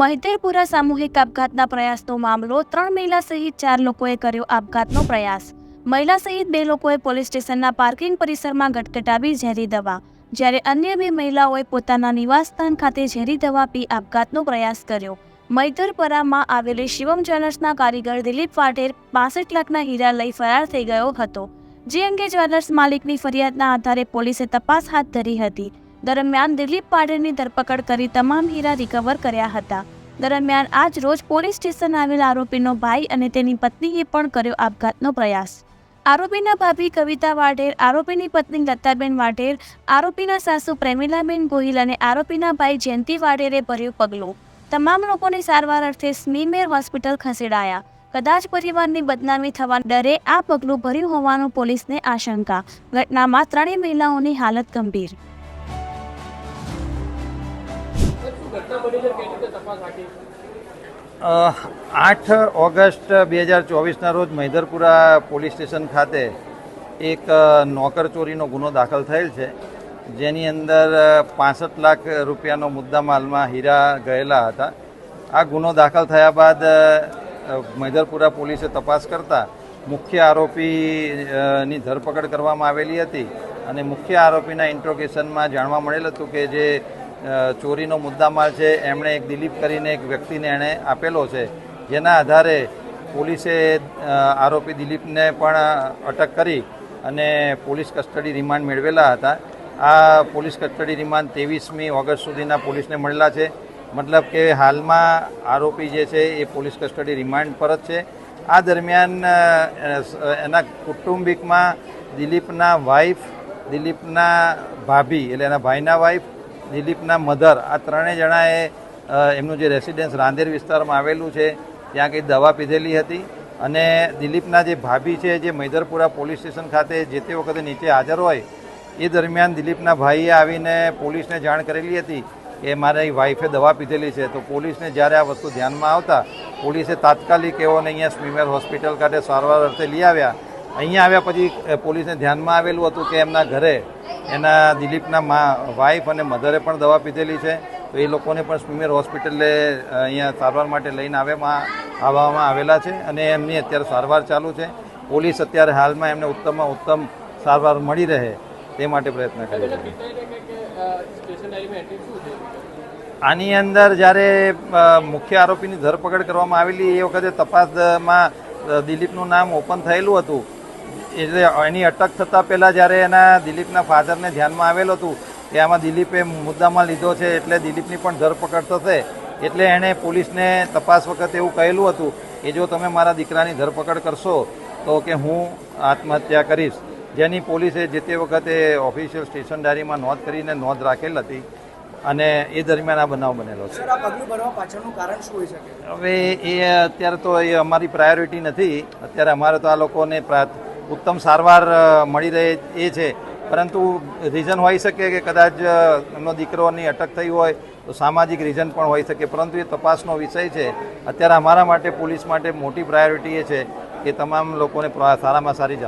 મહિધરપુરા સામૂહિક આપઘાતના પ્રયાસનો મામલો ત્રણ મહિલા સહિત ચાર લોકોએ કર્યો આપઘાતનો પ્રયાસ. મહિલા સહિત બે લોકોએ પોલીસ સ્ટેશનના પાર્કિંગ પરિસરમાં ગટગટાવી ઝેરી દવા. જ્યારે અન્ય બે મહિલાઓએ પોતાના નિવાસસ્થાન ખાતે ઝેરી દવા પી આપઘાતનો પ્રયાસ કર્યો. મૈધરપરામાં આવેલી શિવમ જ્વેલર્સના કારીગર દિલીપ વાઢેર પાસઠ લાખના હીરા લઈ ફરાર થઈ ગયો હતો. જે અંગે જ્વેલર્સ માલિકની ફરિયાદના આધારે પોલીસે તપાસ હાથ ધરી હતી. દરમિયાન દિલીપ પાટીલની ધરપકડ કરી તમામ હીરા રિકવર કર્યા હતા. દરમિયાન આજ રોજ પોલીસ સ્ટેશન આવેલ આરોપીનો ભાઈ અને તેની પત્નીએ પણ કર્યો આપઘાતનો પ્રયાસ. આરોપીના ભાભી કવિતા વાઢેર, આરોપીની પત્ની લતાબેન વાઢેર, આરોપીના સાસુ પ્રેમિલાબેન ગોહિલ અને આરોપીના ભાઈ જયંતિ વાઢેરે ભર્યું પગલું. તમામ લોકોની સારવાર અર્થે સ્મીમેર હોસ્પિટલ ખસેડાયા. કદાચ પરિવારની બદનામી થવા ડરે આ પગલું ભર્યું હોવાનું પોલીસને આશંકા. ઘટનામાં ત્રણેય મહિલાઓની હાલત ગંભીર. આઠ ઓગસ્ટ બે હજાર ચોવીસના રોજ મહિધરપુરા પોલીસ સ્ટેશન ખાતે એક નોકર ચોરીનો ગુનો દાખલ થયેલ છે, જેની અંદર પાસઠ લાખ રૂપિયાનો મુદ્દામાલમાં હીરા ગયેલા હતા. આ ગુનો દાખલ થયા બાદ મહિધરપુરા પોલીસે તપાસ કરતા મુખ્ય આરોપીની ધરપકડ કરવામાં આવેલી હતી અને મુખ્ય આરોપીના ઇન્ટ્રોગેશનમાં જાણવા મળેલ હતું કે જે ચોરીનો મુદ્દામાલ છે, એમણે એક દિલીપ કરીને એક વ્યક્તિને એણે આપેલો છે, જેના આધારે પોલીસે આરોપી દિલીપને પણ અટક કરી અને પોલીસ કસ્ટડી રિમાન્ડ મેળવેલા હતા. આ પોલીસ કસ્ટડી રિમાન્ડ ત્રેવીસમી ઓગસ્ટ સુધીના પોલીસને મળેલા છે. મતલબ કે હાલમાં આરોપી જે છે, એ પોલીસ કસ્ટડી રિમાન્ડ પર જ છે. આ દરમિયાન એના કુટુંબિકમાં દિલીપના વાઈફ દિલીપના ભાભી, એટલે એના ભાઈના વાઈફ દિલીપના મધર. આ ત્રણેય જણાએ એમનું જે રેસિડેન્સ રાંદેર વિસ્તારમાં આવેલું છે, ત્યાં કંઈ દવા પીધેલી હતી. અને દિલીપના જે ભાભી છે, જે મૈદરપુરા પોલીસ સ્ટેશન ખાતે જે તે વખતે નીચે હાજર હોય, એ દરમિયાન દિલીપના ભાઈએ આવીને પોલીસને જાણ કરેલી હતી કે મારી વાઈફે દવા પીધેલી છે. તો પોલીસને જ્યારે આ વસ્તુ ધ્યાનમાં આવતા, પોલીસે તાત્કાલિક એઓને અહીંયા સ્મીમેર હોસ્પિટલ ખાતે સારવાર અર્થે લઈ આવ્યા. અહીંયા આવ્યા પછી પોલીસને ધ્યાનમાં આવેલું હતું કે એમના ઘરે એના દિલીપના મા વાઈફ અને મધરે પણ દવા પીધેલી છે. તો એ લોકોને પણ સ્મીમેર હોસ્પિટલે અહીંયા સારવાર માટે લઈને આવ્યામાં, આવવામાં આવેલા છે અને એમની અત્યારે સારવાર ચાલુ છે. પોલીસ અત્યારે હાલમાં એમને ઉત્તમમાં ઉત્તમ સારવાર મળી રહે તે માટે પ્રયત્ન કરી છે. આની અંદર જ્યારે મુખ્ય આરોપીની ધરપકડ કરવામાં આવેલી, એ વખતે તપાસમાં દિલીપનું નામ ઓપન થયેલું હતું. એટલે એની અટક થતાં પહેલાં જ્યારે એના દિલીપના ફાધરને ધ્યાનમાં આવેલું હતું કે આમાં દિલીપે મુદ્દામાં લીધો છે એટલે દિલીપની પણ ધરપકડ થશે. એટલે એણે પોલીસને તપાસ વખતે એવું કહેલું હતું કે જો તમે મારા દીકરાની ધરપકડ કરશો તો કે હું આત્મહત્યા કરીશ. જેની પોલીસે જે તે વખતે ઓફિશિયલ સ્ટેશન ડાયરીમાં નોંધ કરીને નોંધ રાખેલ હતી અને એ દરમિયાન આ બનાવ બનેલો છે. હવે એ અત્યારે તો એ અમારી પ્રાયોરિટી નથી. અત્યારે અમારે તો આ લોકોને ઉત્તમ સારવાર મળી રહે એ છે. પરંતુ રીઝન હોઈ શકે કે કદાચ એમનો દીકરોની અટક થઈ હોય, તો સામાજિક રીઝન પણ હોઈ શકે. પરંતુ એ તપાસનો વિષય છે. અત્યારે અમારા માટે, પોલીસ માટે મોટી પ્રાયોરિટી એ છે કે તમામ લોકોને સારામાં સારી